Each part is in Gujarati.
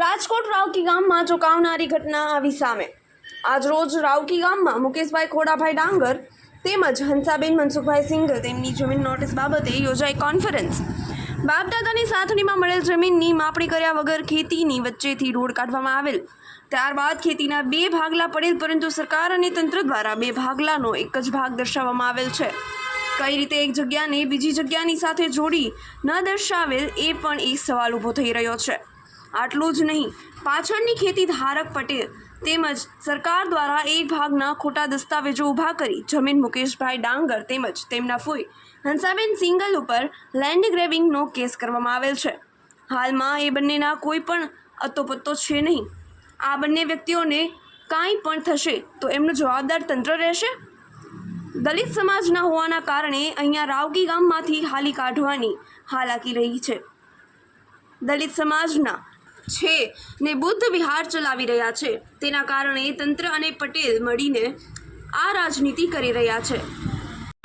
રાજકોટ રાવકી ગામમાં ચોંકાવનારી ઘટના આવી સામે. આજરોજ રાવકી ગામમાં મુકેશભાઈ ખોડાભાઈ ડાંગર તેમજ હંસાબેન મનસુખભાઈ સિંઘ તેમની જમીન નોટિસ બાબતે યોજાઈ કોન્ફરન્સ. બાપદાદાની સાથણીમાં મળેલ જમીનની માપણી કર્યા વગર ખેતીની વચ્ચેથી રોડ કાઢવામાં આવેલ. ત્યારબાદ ખેતીના બે ભાગલા પડેલ, પરંતુ સરકાર અને તંત્ર દ્વારા બે ભાગલાનો એક જ ભાગ દર્શાવવામાં આવેલ છે. કઈ રીતે એક જગ્યાને બીજી જગ્યાની સાથે જોડી ન દર્શાવેલ એ પણ એક સવાલ ઊભો થઈ રહ્યો છે. આટલું જ નહીં. પાછળની ખેતી ધારક પટેલ તેમજ સરકાર દ્વારા એક ભાગના ખોટા દસ્તાવેજો ઊભા કરી જમીન મુકેશભાઈ ડાંગર તેમજ તેમના ફોઈ હંસાબેન સિંગલ ઉપર લેન્ડ ગ્રેબિંગનો કેસ કરવામાં આવેલ છે. હાલમાં એ બંનેના કોઈ પણ અતોપત્તો છે નહીં. આ બંને વ્યક્તિઓને કાંઈ પણ થશે તો એમનો જવાબદાર તંત્ર રહેશે? દલિત સમાજના હોવાના કારણે અહીંયા રાવગી ગામમાંથી હાલી કાઢવાની હાલાકી રહી છે. દલિત સમાજના છે ને બુદ્ધ વિહાર ચલાવી રહ્યા છે. તેના કારણે તંત્ર અને પટેલ મળીને આ રાજનીતિ કરી રહ્યા છે.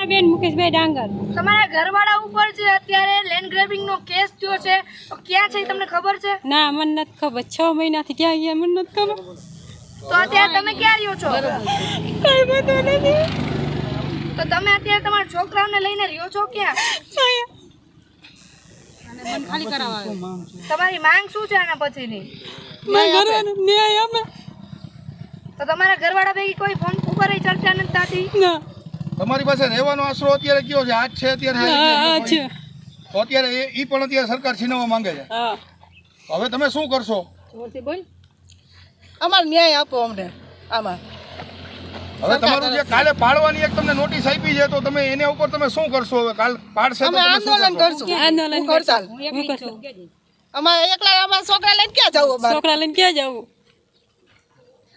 બેન મુકેશભાઈ ડાંગર. તમારા ઘરવાળા ઉપર જે અત્યારે લેન્ડ ગ્રેબિંગ નો કેસ થયો છે તો ક્યાં છે એ તમને ખબર છે? ના મને નથી ખબર. છ મહિનાથી ક્યાં ગયા મને નથી ખબર. તો અત્યારે તમે ક્યાં રહ્યો છો? કઈ બધું નથી. તો તમે અત્યારે તમારા છોકરાઓને લઈને રહ્યો છો ક્યાં? તમારી માંગ શું છે આના પછીની? માંગ ઘરવાળા ન્યાય આપે તો તમારા ઘરવાળા પૈકી કોઈ ફોન ઉપર ચર્ચા નથી થતી? ના. તમારી પાસે રહેવાનો આશરો અત્યારે કયો છે? આજ છે અત્યારે હા છે તો અત્યારે એ ઈ પણ અત્યારે સરકાર છીનવવા માંગે છે. હા. હવે તમે શું કરશો? બોલ. અમારે ન્યાય આપો અમને આમાં. હવે તમારું જે કાલે પાડવાની એક તમને નોટિસ આપી છે તો તમે એના ઉપર તમે શું કરશો? હવે કાલ પાડશે અમે આંદોલન કરશું? આંદોલન કરશું. અમારે એકલા અમારા છોકરા લઈને ક્યાં જવું અમારે? છોકરા લઈને ક્યાં જવું?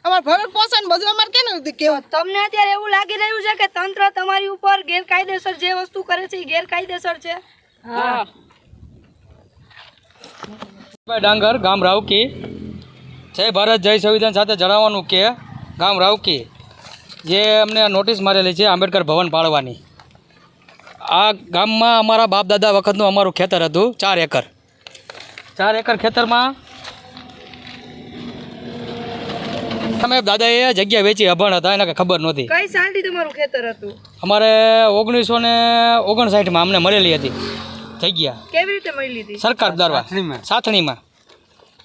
અમારે ભરણ પોષણ બધું અમારે કેનું કેવું તમને અત્યારે એવું લાગી રહ્યું છે કે તંત્ર તમારી ઉપર ગેરકાયદેસર જે વસ્તુ કરે છે એ ગેરકાયદેસર છે? હા. ભાઈ ડાંગર ગામ રાવકી. જય ભારત જય સંવિધાન સાથે જણાવવાનું કે ગામ રાવકી. જે અમને નોટિસ મારેલી છે આંબેડકર ભવન પાડવાની આ ગામમાં અમારા બાપ દાદા વખતનું અમારું ખેતર હતું ચાર એકર. ચાર એકર ખેતરમાં અમે દાદાએ જગ્યા વેચી અભણ હતા એને કાંઈ ખબર નહોતી. કઈ સાલથી તમારું ખેતર હતું? અમારે ઓગણીસો ને ઓગણસાઠમાં અમને મળેલી હતી જગ્યા કેવી રીતે મળી હતી? સરકાર દ્વારા. સાથણીમાં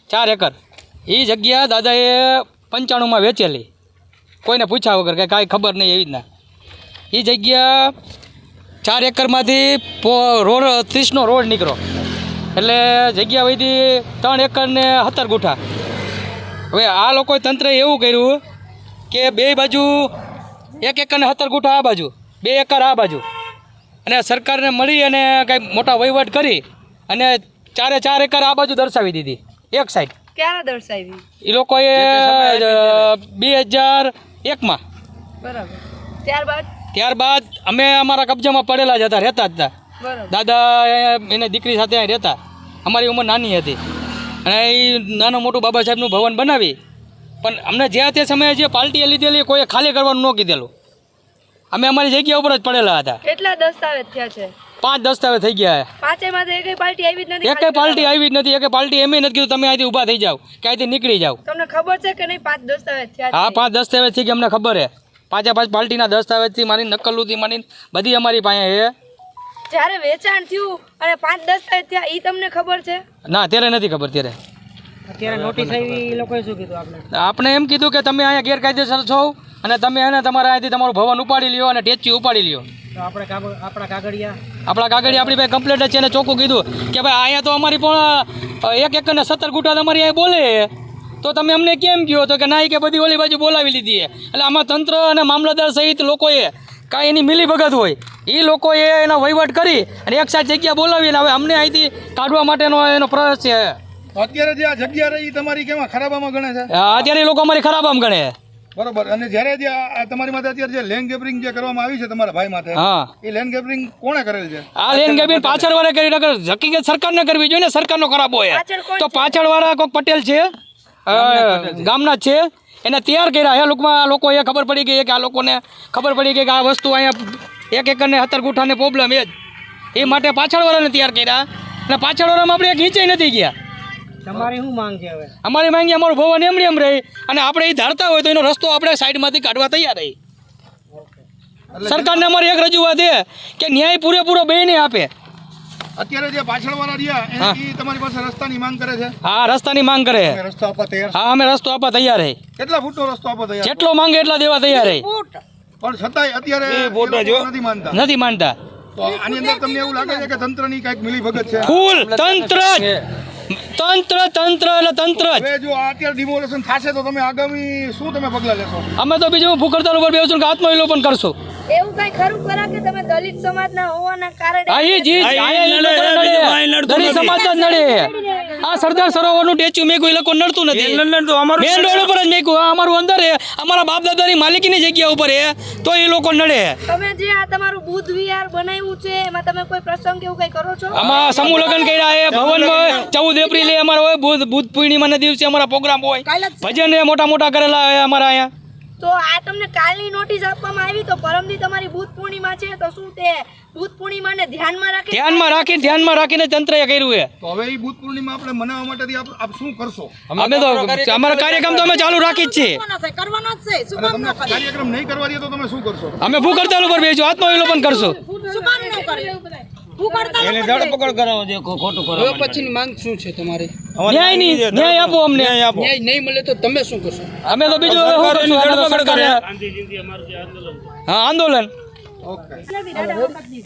ચાર એકર. એ જગ્યા દાદાએ પંચાણુંમાં વેચેલી. કોઈને પૂછ્યા વગર કે કાંઈ ખબર નહીં એવી રીતના. એ જગ્યા ચાર એકરમાંથી રોડ ત્રીસનો રોડ નીકળો. એટલે જગ્યા વધી ત્રણ એકરને હતર ગુઠા. હવે આ લોકોએ તંત્રએ એવું કર્યું કે બે બાજુ એક એકરને હતર સત્તર ગુઠા આ બાજુ બે એકર આ બાજુ. અને સરકારને મળી અને કંઈક મોટા વહીવટ કરી અને ચારે ચાર એકર આ બાજુ દર્શાવી દીધી એક સાઈડ ક્યારે દર્શાવી? એ લોકોએ બે હજાર એકમાં? બરાબર. ત્યારબાદ? ત્યારબાદ અમે અમારા કબજામાં પડેલા જ હતા રહેતા જ હતા. દાદા એને દીકરી સાથે અહીં રહેતા. અમારી ઉંમર નાની હતી. અને એ નાનું મોટું બાબા સાહેબનું ભવન બનાવી. પણ અમને જે તે સમયે જે પાર્ટીએ લીધેલી કોઈએ ખાલી કરવાનું ન કીધેલું. અમે અમારી જગ્યા ઉપર જ પડેલા હતા. કેટલા દસ્તાવેજ થયા છે? પાંચ દસ્તાવેજ થઈ ગયા પાંચેમાં તો પાર્ટી આવી જ નથી એકે પાર્ટી આવી જ નથી. એકે પાર્ટી એમ નથી કીધું તમે અહીંથી ઊભા થઈ જાઓ કે અહીંથી નીકળી જાઓ. તમને ખબર છે કે નહીં? પાંચ દસ્તાવેજ થયા હા પાંચ દસ્તાવેજ દસ્તાવેજથી કે અમને ખબર છે પાંચે પાંચ પાર્ટીના દસ્તાવેજથી મારી નકલુથી મારી બધી અમારી પાસે છે જ્યારે વેચાણ થયું અને પાંચ દસ્તાવેજ થયા એ તમને ખબર છે? ના ત્યારે નથી ખબર ત્યારે આપણે એમ કીધું કે તમે અહીંયા ગેરકાયદેસર છો. અને તમે એને તમારા અહીંથી તમારું ભવન ઉપાડી લ્યો અને ટેચી ઉપાડી લ્યો. આપણા કાગળિયા? આપણી પાસે કમ્પ્લેટ જ છે એને ચોખ્ખું કીધું કે ભાઈ અહીંયા તો અમારી પણ એક એક ને સત્તર ગુટા તમારી અહીંયા બોલે. તો તમે અમને કેમ કહો? તો કે ના કે બધી ઓલી બાજુ બોલાવી લીધી એટલે આમાં તંત્ર અને મામલતદાર સહિત લોકોએ કાંઈ એની મિલીભગત હોય. એ લોકોએ એનો વહીવટ કરી અને એક સાથ જગ્યા બોલાવીને હવે અમને અહીંથી કાઢવા માટેનો એનો પ્રયાસ છે. અત્યારે જે આ જગ્યા રહી તમારી કેમાં ખરાબામાં ગણે છે? અત્યારે એ લોકો અમારી ખરાબ આમ ગણે બરોબર. અને જ્યારે જે આ તમારી માથે અત્યારે જે લેન્ડ ગેબરિંગ જે કરવામાં આવી છે તમારા ભાઈ માથે હા. એ લેન્ડ ગેબરિંગ કોણે કરેલ છે? આ લેન્ડ ગેબિન પાછળ વાળા કરી નકર હકીકત સરકારને કરવી જોઈએ ને સરકારનો ખરાબ હોય પાછળ તો પાછળ વાળા કોઈક પટેલ છે? ગામના જ છે. એને તૈયાર કર્યા. હે લોકમાં લોકો એ ખબર પડી ગઈ કે આ લોકોને ખબર પડી ગઈ કે આ વસ્તુ અહીંયા એક એકર ને સત્તર ગુઠાને પ્રોબ્લેમ એ જ. એ માટે પાછળ વાળાને તૈયાર કર્યા. અને પાછળ વાળામાં આપણે એક નીચે નથી ગયા. તમારી શું માંગ છે હવે? અમારી માંગી અમારું ભવન એમ એમ રહી અને આપણે એ ધારતા હોય તો એનો રસ્તો આપણે સાઈડમાંથી કાઢવા તૈયાર રહી. સરકારને અમારી એક રજૂઆત એ કે ન્યાય પૂરેપૂરો બેને આપે. અત્યારે જે પાછળ વાળા રહ્યા એ તમારી પાસે રસ્તાની માંગ કરે છે? હા રસ્તાની માંગ કરે. રસ્તો આપવા તૈયાર હા અમે રસ્તો આપવા તૈયાર રહી કેટલા ફૂટનો રસ્તો આપવા તૈયાર જેટલો માંગે એટલા દેવા તૈયાર રહી પણ છતાંય અત્યારે એ લોકો નથી માનતા. નથી માનતા. તો આની અંદર તમને એવું લાગે છે કે તંત્રની કંઈક મિલી છે? ફૂલ તંત્ર જ. તંત્ર તંત્ર એટલે તંત્ર જ. જો અત્યારે ડિમોલેશન થશે તો તમે આગામી શું તમે પગલાં લેશો? અમે તો બીજું ભૂખ હડતાલ ઉપર બેસું કે આત્મવિલોપન કરશું. એવું કઈ ખરું ખરા કે તમે દલિત સમાજના હોવાના કારણે અહીં જી દલિત સમાજ જ નડે. આ સરદાર સરોવરનું સ્ટેચ્યુ મેં કોઈ લોકો નડતું નથી. મેન રોડ ઉપર જ મેં અમારું અંદર હે. અમારા બાપ દાદાની માલિકીની જગ્યા ઉપર હે. તો એ લોકો નડે. તમે જે આ તમારું બુદ્ધ વિહાર બનાવ્યું છે એમાં તમે કોઈ પ્રસંગ કે એવું કઈ કરો છો? આમાં સમૂહ લગ્ન કર્યા હે. ભવનમાં ચૌદ એપ્રિલે અમારો હોય બુધ બુધ પૂર્ણિમાના દિવસે અમારા પ્રોગ્રામ હોય. ભજન મોટા મોટા કરેલા હોય અમારા અહીંયા. તો આ તમને કાલની નોટિસ આપવામાં આવી તો પરમદી તમારી બુદ્ધ પૂર્ણિમા છે તો શું તે બુદ્ધ પૂર્ણિમાને ધ્યાનમાં રાખી ધ્યાનમાં રાખીને ધ્યાનમાં રાખીને તંત્રએ કર્યું છે. તો હવે એ બુદ્ધ પૂર્ણિમા આપણે મનાવવા માટે આપ આપ શું કરશો? અમે તો અમારા કાર્યક્રમ તો અમે ચાલુ રાખી જ છે કરવાનો જ છે શું કામ ન કરે? કાર્યક્રમ નહીં કરવા દે તો તમે શું કરશો? અમે ભૂખ હડતાલ ઉપર બેસું આત્મવિલોપન કરશું. શું કામ ન કરે? એને ધરપકડ કરાવો છે ખોટું કરો પછીની માંગ શું છે તમારી? ન્યાય નહીં ન્યાય આપો અમને. ન્યાય નહીં મળે તો તમે શું કરશો? અમે તો બીજું હવે શું કરશું? અમે તો હા આંદોલન. ઓકે